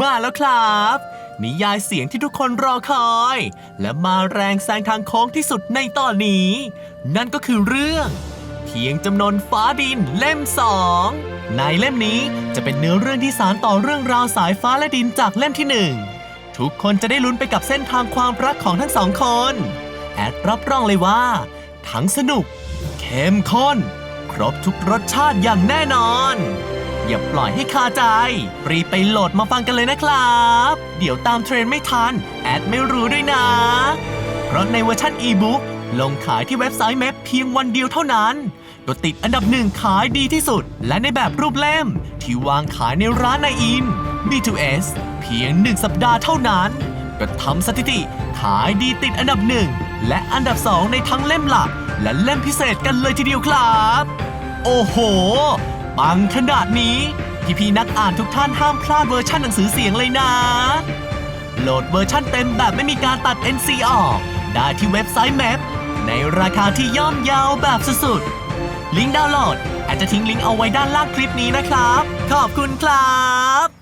มาแล้วครับ นิยายเสียงที่ทุกคนรอคอย และมาแรงแซงทางโค้งที่สุดในตอนนี้ นั่นก็คือเรื่อง เพียงจำนวนฟ้าดินเล่มสองในเล่มนี้จะเป็นเนื้อเรื่องที่สารต่อเรื่องราวสายฟ้าและดินจากเล่มที่หนึ่งทุกคนจะได้ลุ้นไปกับเส้นทางความรักของทั้งสองคน แอดรับรองเลยว่า ทั้งสนุก เข้มข้น ครบทุกรสชาติอย่างแน่นอน อย่าปล่อยให้คาใจ รีบไปโหลดมาฟังกันเลยนะครับ เดี๋ยวตามเทรนไม่ทัน แอดไม่รู้ด้วยนะ เพราะในเวอร์ชันอีบุ๊กลงขายที่เว็บไซต์แมปเพียงวันเดียวเท่านั้นก็ติดอันดับหนึ่งขายดีที่สุด และในแบบรูปเล่ม ที่วางขายในร้านในอิน B2S เพียงหนึ่งสัปดาห์เท่านั้น ก็ทำสถิติขายดีติดอันดับหนึ่งและอันดับสองในทั้งเล่มหลัก และเล่มพิเศษกันเลยทีเดียวครับ โอ้โห ปังขนาดนี้ พี่ๆนักอ่านทุกท่านห้ามพลาดเวอร์ชันหนังสือเสียงเลยนะ โหลดเวอร์ชันเต็มแบบไม่มีการตัด NC ออก ได้ที่เว็บไซต์แมปในราคาที่ย่อมเยาวแบบสุดๆลิงก์ดาวน์โหลดอาจจะทิ้งลิงก์เอาไว้ด้านล่างคลิปนี้นะครับ ขอบคุณครับ